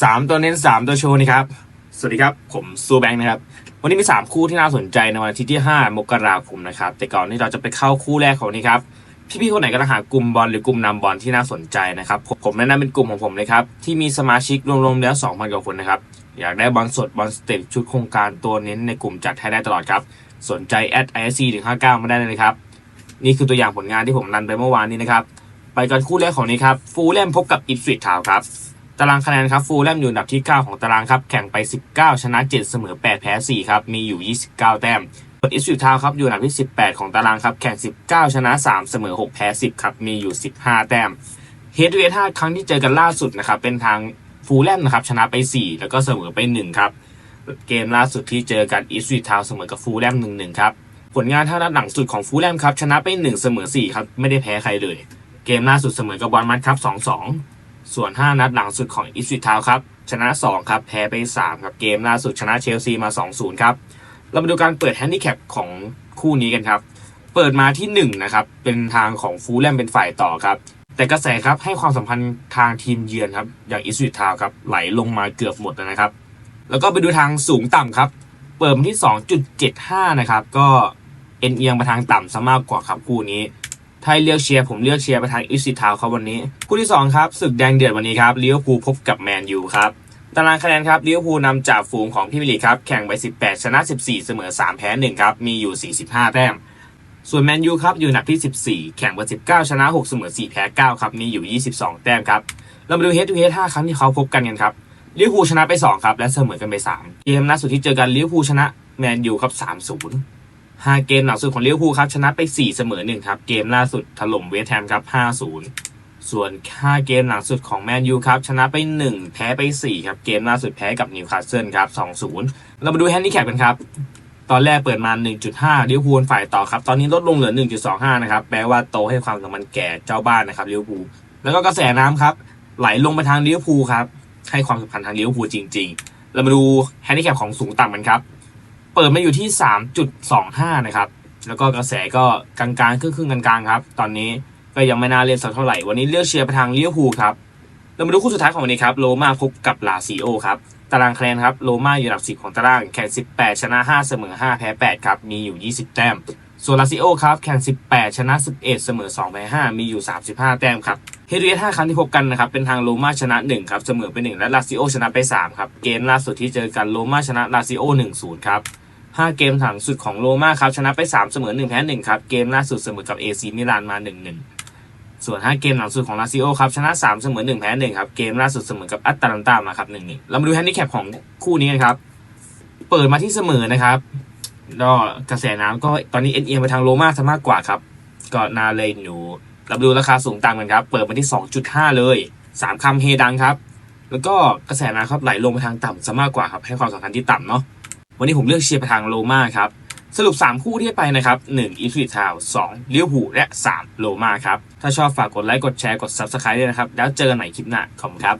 สามตัวเน้นสามตัวโชว์นี่ครับ สวัสดีครับ ผมซูแบงค์นะครับ วันนี้มีสามคู่ที่น่าสนใจในวันอาทิตย์ที่5มกราคมนะครับ แต่ก่อนที่เราจะไปเข้าคู่แรกของนี้ครับ พี่ๆคนไหนกำลังหากลุ่มบอลหรือกลุ่มนำบอลที่น่าสนใจนะครับ ผมแนะนำเป็นกลุ่มของผมเลยครับ ที่มีสมาชิกรวมๆแล้ว2,000กว่าคนนะครับ อยากได้บอลสดบอลสเต็ปชุดโครงการตัวเน้นในกลุ่มจัดให้ได้ตลอดครับ สนใจแอด ISC ถึง59มาได้เลยครับ นี่คือตัวอย่างผลงานที่ผมรันไปเมื่อวานนี้นะครับ ไปกันคู่แรกของนี้ครับ ฟูลแลมพบกับอิฟริทาวครับ ตารางคะแนนครับฟูลแลมอยู่อันดับที่ 9 ของตารางครับ แข่งไป 19 ชนะ 7 เสมอ 8 แพ้ 4 ครับ มีอยู่ 29 แต้มส่วนอิฟริทาวครับอยู่อันดับที่ 18 ของตารางครับ แข่ง 19 ชนะ 3 เสมอ 6 แพ้ 10 ครับ มีอยู่ 15 แต้มเฮดเวท5ครั้งที่เจอกันล่าสุดนะครับ เป็นทางฟูลแลมนะครับชนะไป 4 แล้วก็เสมอไป 1 ครับ เกมล่าสุดที่เจอกันอิฟริทาวเสมอกับฟูลแลม1-1 ครับ ผลงานเท่านัดหลังสุดของฟูลแลมครับชนะไป 1 เสมอ 4 ครับ ไม่ได้แพ้ใครเลย เกมล่าสุดเสมอกับบอลมัดครับ 2-2 ส่วน 5 นัดหลังสุดของอิสวิทาวครับ ชนะ 2 ครับ แพ้ไป 3 ครับ เกมล่าสุดชนะเชลซีมา 2-0 ครับ เรามาดูการเปิดแฮนดิแคปของคู่นี้กันครับ เปิดมาที่ 1 นะครับ เป็นทางของฟูลแลมเป็นฝ่ายต่อครับ แต่กระแสครับให้ความสัมพันธ์ทางทีมเยือนครับ อย่างอิสวิทาวครับ ไหลลงมาเกือบหมดนะครับ แล้วก็ไปดูทางสูงต่ำครับ เปิดมาที่ 2.75 นะครับ ก็เอ็นเอียงไปทางต่ำซะมากกว่าครับคู่นี้ ถ้าให้เลือกเชียร์ผมเลือกเชียร์ไปทางอิสิทาวครับวันนี้ คู่ที่ 2 ครับศึกแดงเดือดวันนี้ครับลิเวอร์พูลพบกับแมนยูครับตารางคะแนนครับลิเวอร์พูลนำจากฝูงของพรีเมียร์ลีครับแข่งไป 18 ชนะ 14 เสมอ 3 แพ้ 1 ครับ มีอยู่ 45 แต้ม ส่วนแมนยูครับอยู่อันดับที่ 14 แข่งไป 19 ชนะ 6 เสมอ 4 แพ้ 9 ครับ มีอยู่ 22 แต้มครับ เรามาดูเฮดทูเฮด5ครั้งที่เขาพบกันกันครับลิเวอร์พูลชนะไป 2 ครับ และเสมอกันไป 3 เกมล่าสุดที่เจอกันลิเวอร์พูลชนะแมนยูครับ 3-0 ห้าเกมหลังสุดของลิเวอร์พูลครับชนะไป4เสมอ1ครับเกมล่าสุดถล่มเวสต์แฮมครับ5-0ส่วน5เกมหลังสุดของแมนยูครับชนะไป1แพ้ไป4ครับเกมล่าสุดแพ้กับนิวคาสเซิลครับ2-0เรามาดูแฮนดิแคปกันครับตอนแรกเปิดมา 1.5ลิเวอร์พูลฝ่ายต่อครับ ตอนนี้ลดลงเหลือ 1.25 นะครับ แปลว่าโตให้ความสำคัญแก่เจ้าบ้านนะครับลิเวอร์พูล แล้วก็กระแสน้ำครับ ไหลลงไปทางลิเวอร์พูลครับ ให้ความสำคัญทางลิเวอร์พูลจริง ๆ เรามาดูแฮนดิแคปของสูงต่ำกันครับ เปิดมาอยู่ที่ 3.25 นะครับ แล้วก็กระแสก็กลางๆครึ่งๆกลางๆครับ ตอนนี้ก็ยังไม่น่าเล่นสักเท่าไหร่ วันนี้เลือกเชียร์ไปทางลิเวพูครับ เรามาดูคู่สุดท้ายของวันนี้ครับโรมาพบกับลาซิโอครับ ตารางคะแนนครับโรมาอยู่อันดับ 10 ของตาราง แข่ง 18 ชนะ 5 เสมอ 5 แพ้ 8 ครับ มีอยู่ 20 แต้ม ส่วนลาซิโอครับ แข่ง 18 ชนะ 11 เสมอ 2 แพ้ 5 มีอยู่ 35 แต้มครับ เฮดเรีย5ครั้งที่พบกันนะครับ เป็นทางโรมาชนะ 1 ครับ เสมอไป 1 และลาซิโอชนะไป 3 ครับ เกมล่าสุดที่เจอกันโรมาชนะลาซิโอ1-0 ครับ 5 เกมหลังสุดของโรม่าครับชนะไป 3 เสมอ 1 แพ้ 1 ครับ เกมล่าสุดเสมอกับเอซีมิลานมา 1-1 ส่วน 5 เกมหลังสุดของลาซิโอครับชนะ 3 เสมอ 1 แพ้ 1 ครับ เกมล่าสุดเสมอกับอัตแลนตามาครับ 1-1 เรามาดูแฮนดิแคปของคู่นี้กันครับ เปิดมาที่เสมอนะครับก็กระแสน้ำก็ตอนนี้เอ็นเอียงไปทางโรม่าซะมากกว่าครับ ก็นาเลนอยู่รับดูราคาสูงตามกันครับ เปิดมาที่ 2.5 เลย 3คำเฮดังครับ แล้วก็กระแสน้ำครับไหลลงไปทางต่ำซะมากกว่าครับ ให้ความสำคัญที่ต่ำเนาะ วันนี้ผมเลือกเชียร์ไปทางโรม่าครับ สรุป 3 คู่ที่ไปนะครับ1อิฟฟิทาว2ลิเวหูและ 3โรม่าครับ ถ้าชอบฝากกดไลค์กดแชร์กด Subscribe ด้วยนะครับ แล้วเจอกันใหม่คลิปหน้าขอบคุณครับ